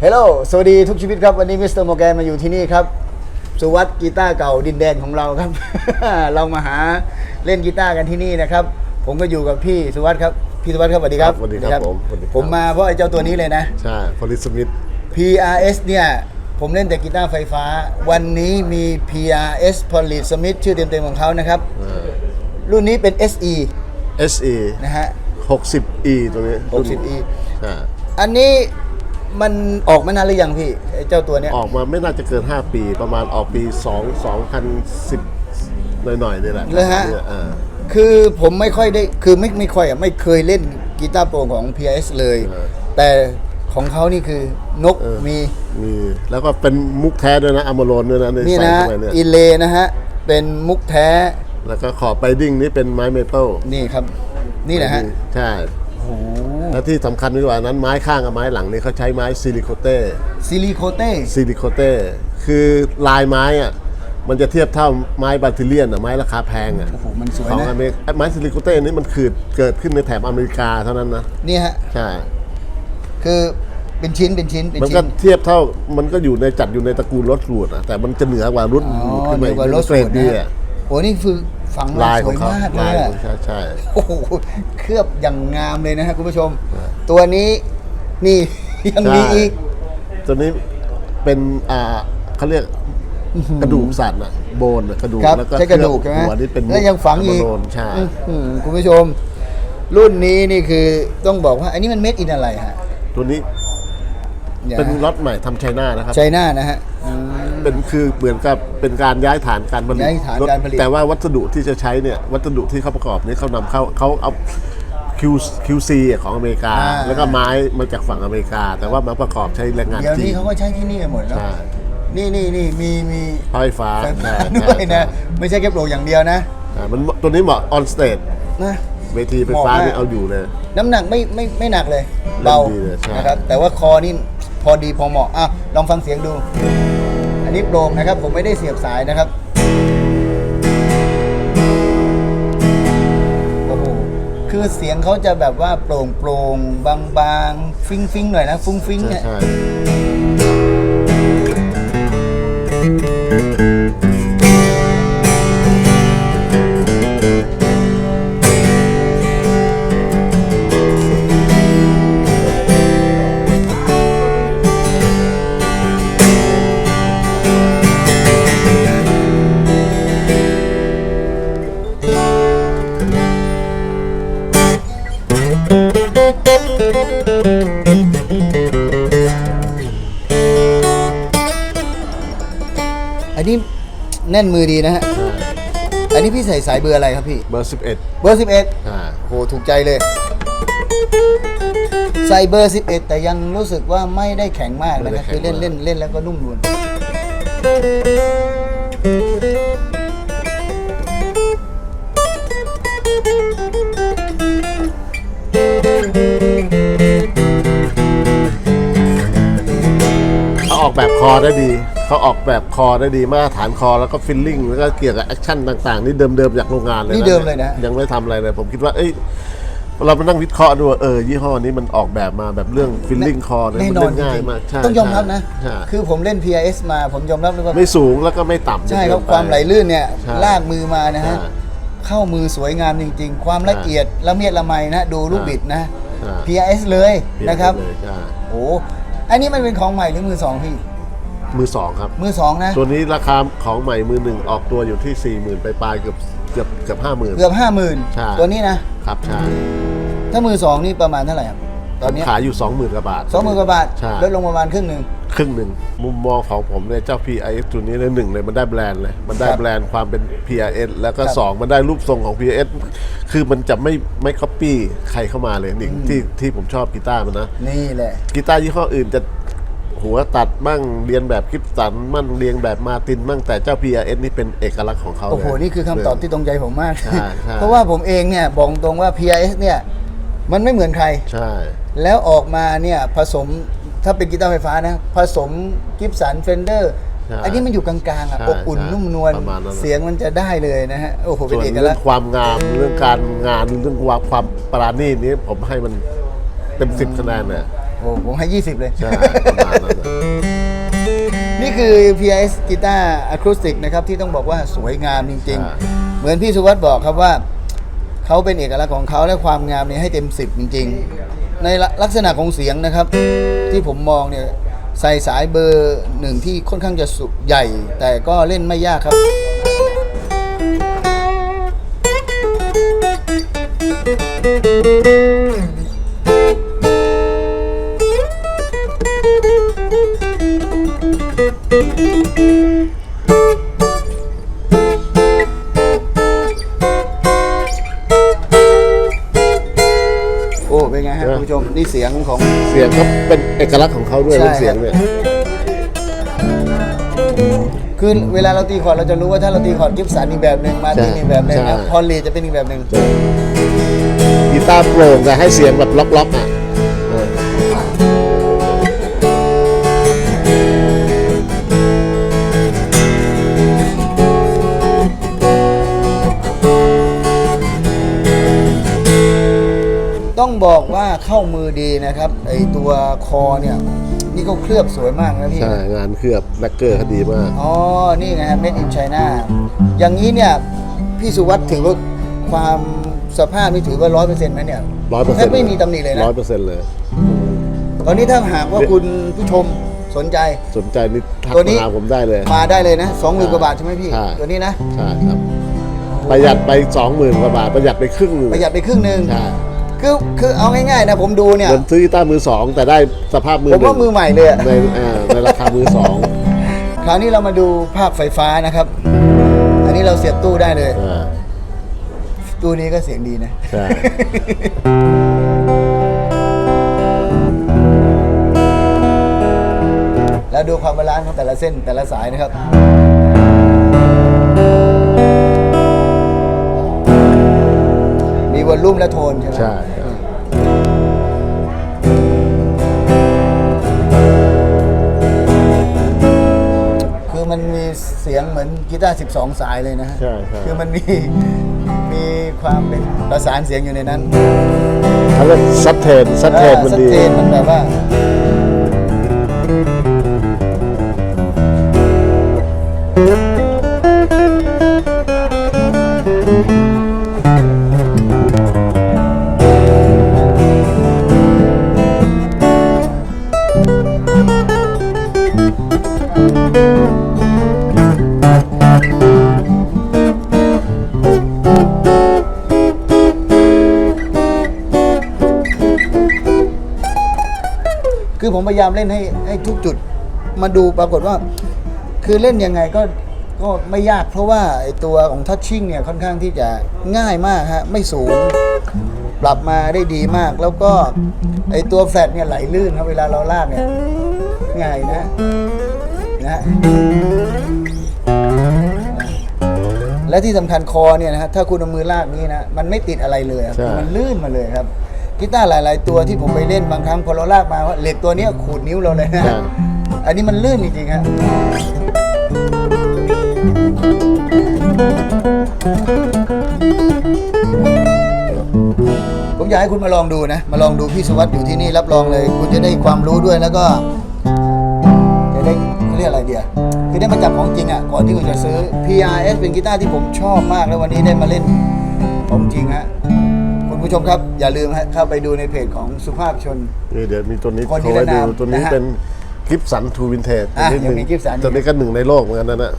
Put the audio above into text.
เฮลโลสวัสดีทุกชีวิตครับ วันนี้มิสเตอร์โมแกนมาอยู่ที่นี่ครับ สุวัสด์กีตาร์เก่าดินแดนของเราครับ เรามาหาเล่นกีตาร์กันที่นี่นะครับ ผมก็อยู่กับพี่สุวัสด์ครับ พี่สุวัสด์ครับสวัสดีครับครับสวัสดีครับผมสวัสดีครับ ผมมาเพราะไอ้เจ้าตัวนี้เลยนะ ใช่พอลิสมิธ PRS เนี่ย ผมเล่นแต่กีตาร์ไฟฟ้า วันนี้มี PRS p o l i Smith ชื่อเต็มๆของเขานะครับ รุ่นนี้เป็น SE SE นะฮะ 60E ตัวนี้ 60E ใช่อันนี้ มันออกมานานหรือยังพี่ไอ้เจ้าตัวเนี้ยออกมาไม่น่าจะเกิน 5 ปีประมาณออกปี 2 2010 หน่อยๆนี่แหละเลยฮะนี่อ่า คือผมไม่ค่อยได้คือไม่ไม่ค่อยอะไม่เคยเล่นกีตาร์โปร่งของ PRS เลย เออ แต่ของเขานี่คือนกเออมีมีแล้วก็เป็นมุกแท้ด้วยนะอะมาโลนด้วยนะในนี่ใส่นะเข้าไปเนี่ยอิเลนะฮะ เป็นมุกแท้แล้วก็ขอบไปดิ้งนี่เป็นไม้เมเปิลนี่ครับ นี่นะฮะ ใช่ โอ้โห และที่สำคัญกว่านั้นไม้ข้างกับไม้หลังนี่เขาใช้ไม้ซิลิโคเต้ซิลิโคเต้ซิลิโคเต้คือลายไม้อะมันจะเทียบเท่าไม้บาติเลียนอะไม้ราคาแพงอะโอ้โหมันสวยของนะอเมริกาไม้ซิลิโคเต้นี่มันคือเกิดขึ้นในแถบอเมริกาเท่านั้นนะนี่ฮะใช่ คือเป็นชิ้นเป็นชิ้นเป็นมันชิ้ก็นเทียบเท่ามันก็อยู่ในจัดอยู่ในตระกูลรถรูดอะแต่มันจะเหนือกว่ารถอ๋อรูดขึ้นเดีมายวกับรถเกรสูดตรดีนะอะ โอ้นี่คือ ฝังลายสขอวยงเขามากเลลายยขอะองใช่ใช่ โอ้โหเคลือบอย่างงามเลยนะฮะคุณผู้ชมตัวนี้นี่ ยังมีอีก ตัวนี้เป็นอ่าเขาเรียกกระดูกสัตว์อะโบนอะกระดูกครับแล้วก็ใช้กระดูกใช่ไหมหัวนี่เป็นแล้วยังฝังอีกโบนใช่ อื้อหือคุณผู้ชม รุ่นนี้นี่คือต้องบอกว่าอันนี้มันเม็ดอินอะไรฮะตัวนี้เป็นรถใหม่ทำไชน่านะครับไชน่านะฮะอืม เป็นคือเหมือนกับเป็นการย้ายฐานการผลิตย้ายฐานรถการผลิต แต่ว่าวัสดุที่จะใช้เนี่ยวัสดุที่เขาประกอบนี้เขานำเข้าเขาเอา Q QC อะของอเมริกา อ่า แล้วก็ไม้มาจากฝั่งอเมริกา แต่ว่ามาประกอบใช้แรงงานเดี๋ยวจีนี้น เขาก็ใช้ที่นี่กันหมดแล้วใช่ นี่นี่นี่มีมีไฟฟ้าไฟฟ้าใช่ด้วยนะใช่ไม่ใช่แค่โปรอย่างเดียวนะอ่ามันตัวนี้เหมาะออนสเตจนะ เวทีไฟฟ้าเหมาะมาก นี่เอาอยู่เลย น้ำหนักไม่ไม่ไม่หนักเลยเล่นเบาดีเลยใช่ นะครับแต่ว่าคอนี่พอดีพอเหมาะอะลองฟังเสียงดูอั ลิปโลงนะครับ ผมไม่ได้เสียบสายนะครับโอ้โหคือเสียงเขาจะแบบว่าโปร่งโปร่งบางบางฟิงฟิงหน่อยนะ ฟุ้งฟิงเนี่ย ใช่ อันนี้แน่นมือดีนะฮะ อันนี้พี่ใส่สายเบอร์อะไรครับพี่ เบอร์ 11 เบอร์สิบเอ็ดอ่าโหถูกใจเลย ใส่เบอร์ 11 แต่ยังรู้สึกว่าไม่ได้แข็งมากนะครับ คือเล่นเล่นเล่นแล้วก็นุ่มนวล แบบคอได้ดี เขาออกแบบคอได้ดีมาตรฐานคอแล้วก็ฟิลลิ่งแล้วก็เกี่ยวกับแอคชั่นต่างๆ นี่เดิมๆจากโรงงานเลยะนี่เดิมเลยนะ ยังไม่ทำอะไรเลย ผมคิดว่า เอ้ยเรามานั่งวิเคราะห์ดูว่าเออยี่ห้อนี้มันออกแบบมาแบบเรื่องฟิลลิ่งคอเนี่ยแน่มันนอเล่นนจง่ายริงมากใช่ๆต้องยอมรับนะ ใช่คือผมเล่น PRS มาผมยอมรับเลยว่า ไม่สูงแล้วก็ไม่ต่ำใช่ครับจนเกินไป ความไหลลื่นเนี่ย ใช่ลากมือมานะฮะ ใช่เข้ามือสวยงามจริง ๆ ความละเอียดละเมียดละไมนะ ดูลูกบิดนะ ใช่ PRS เลยเปลี่ยนะครับ เลยใช่ โอ้ อันนี้มันเป็นของใหม่หรือมือสองพี่ มือสองครับ มือสองนะ ตัวนี้ราคาของใหม่มือหนึ่งออกตัวอยู่ที่4 0,000ไปปลายๆเกือบเกือบเกือบห้าหมื่น เกือบห้าหมื่นใช่ ตัวนี้นะ ครับใช่ถ้ามือสองนี่ประมาณเท่าไหร่ครับ ตอนเนี้ยขายอยู่ 20,000กว่าบาท สองหมื่นกว่าบาท ใช่ ลดลงประมาณครึ่งหนึ่ง ครึ่งหนึ่ง มุมมองของผมเนี่ยเจ้า PIS ตัวนี้เลยหนึ่งเลยมันได้แบรนด์เลย มันได้ครับแบรนด์ความเป็น PIS แล้วก็ครับสองมันได้รูปทรงของ PIS คือมันจะไม่ไม่คัปปี้ใครเข้ามาเลยนี่ที่ที่ผมชอบกีตาร์มันนะ นี่แหละ กีตาร์ยี่ห้ออื่นจะหัวตัดมั่งเรียนแบบคลิปสันมั่งเรียนแบบมาตินมั่งแต่เจ้า PIS นี่เป็นเอกลักษณ์ของเขาโอ้โหเลยนี่คือคำตอบที่ตรงใจผมมาก ใช่ใช่ เพราะว่าผมเองเนี่ยบอกตรงว่า PRS เนี่ย มันไม่เหมือนใคร ใช่ แล้วออกมาเนี่ยผสม ถ้าเป็นกีตาร์ไฟฟ้านะ ผสมกิฟสันเฟนเดอร์ ใช่อันนี้มันอยู่กลางๆอะใช่อบอุ่นใช่นุ่มนวลประมาณนั้น เสียงมันจะได้เลยนะฮะโอ้โหเป็นส่วนเอกเรื่ลัอกษงณ์ความงามเรื่องการงานเรื่องความความปราณีตนี้ผมให้มันเต็มสิบคะแนนเนี่ยโอ้ผมให้ 20 เลย ใช่ประมาณนั้นนะนี่คือ PIS กีตาร์อะคูสติกนะครับ ที่ต้องบอกว่าสวยงามจริงๆเหมือนพี่สุวัสด์บอกครับว่า เขาเป็นเอกลักษณ์ของเขาและความงามเนี่ยให้เต็ม 10 จริงๆ ในลักษณะของเสียงนะครับ ที่ผมมองเนี่ยใส่สายเบอร์หนึ่งที่ค่อนข้างจะสุใหญ่ แต่ก็เล่นไม่ยากครับโสียงเขาเป็นเอกลักษณ์ของเขาด้วยใช่ เรื่องเสียงเนี่ยคือเวลาเราตีคอร์ดเราจะรู้ว่าถ้าเราตีคอร์ดกิฟสันอีกแบบหนึ่งมาตินอีกแบบหนึ่งนะพอลลีจะเป็นอีกแบบหนึ่งกีตาร์โปร่งแต่ให้เสียงแบบล็อกๆอะ ต้องบอกว่าเข้ามือดีนะครับไอตัวคอเนี่ยนี่เขาเคลือบสวยมากนะพี่ ใช่งานเคลือบแบล็กเกอร์เขาดีมาก อ๋อ นี่ไงฮะ made in China อย่างนี้เนี่ย พี่สุวัสด์ถือว่าความสภาพนี่ถือว่าร้อยเปอร์เซ็นต์ไหมเนี่ยร้อยเปอร์แทเซ็นบต์ไม่มีตำหนิเลยนะร้อยเปอร์เซ็นต์เลย ตอนนี้ถ้าหากว่าคุณผู้ชมสนใจ สนใจนี่ทักตัวนี้ มาหาผมได้เลย มาได้เลยนะสองหมื่นกว่าบาทใช่ไหมพี่ ใช่ ตัวนี้นะ ใช่ครับ ประหยัดไปสองหมื่นกว่าบาท ประหยัดไปครึ่งหนึ่ง ประหยัดไปครึ่งหนึ่งใช่ คือคือเอาง่ายๆนะผมดูเนี่ย เหมือนซื้อกีตาร์มือสองแต่ได้สภาพมือผมว่าหนึ่งมือใหม่เลยอะในอ่าในราคามือสองคราวนี้เรามาดูภาคไฟฟ้านะครับ อันนี้เราเสียบตู้ได้เลย อ่าตู้นี้ก็เสียงดีนะ ใช่แล้วดูความบาลานซ์ของแต่ละเส้นแต่ละสายนะครับ วอลลุ่มและโทนใช่ไหมใช่ครับคือมันมีเสียงเหมือนกีตาร์ 12 สายเลยนะฮะใช่ใช่คือมันมีมีความเป็นประสานเสียงอยู่ในนั้น เขาเรียกซับเทนซับเทนมันดี ชัดเจนมันแบบว่า ผมพยายามเล่นให้ให้ทุกจุดมาดูปรากฏว่า คือเล่นยังไงก็ก็ไม่ยากเพราะว่าไอตัวของทัชชิ่งเนี่ยค่อนข้างที่จะง่ายมากฮะไม่สูงปรับมาได้ดีมาก แล้วก็ไอตัวแฟลตเนี่ยไหลลื่นครับเวลาเราลากเนี่ยง่ายนะนะฮะและที่สำคัญคอเนี่ยนะฮะถ้าคุณเอามือลากนี้นะมันไม่ติดอะไรเลยครับใช่มันลื่นมาเลยครับ กีตาร์หลาย ๆ ตัวที่ผมไปเล่นบางครั้งพอเราลากมาว่าเหล็กตัวเนี้ยขูดนิ้วเราเลยนะใช่อันนี้มันลื่นจริงๆครับผมอยากให้คุณมาลองดูนะ มาลองดูพี่สุวัสด์อยู่ที่นี่รับรองเลย คุณจะได้ความรู้ด้วยแล้วก็ จะได้เขาเรียกอะไรเดียวคือได้มาจับของจริงอะก่อนที่คุณจะซื้อ PRS เป็นกีตาร์ที่ผมชอบมากแล้ววันนี้ได้มาเล่นของจริงฮะคุณ ผู้ชมครับ อย่าลืมฮะเข้าไปดูในเพจของสุภาพชน นี่เดี๋ยวมีตัวนี้คนนิเขารไว้ดูนามตัวนี้นะฮะเป็นกิฟสันทูวินเทจอะตัวนี้หนึ่งยังมี Gibson อยู่ ตัวนี้ก็หนึ่งในโลกเหมือนกันนะนะ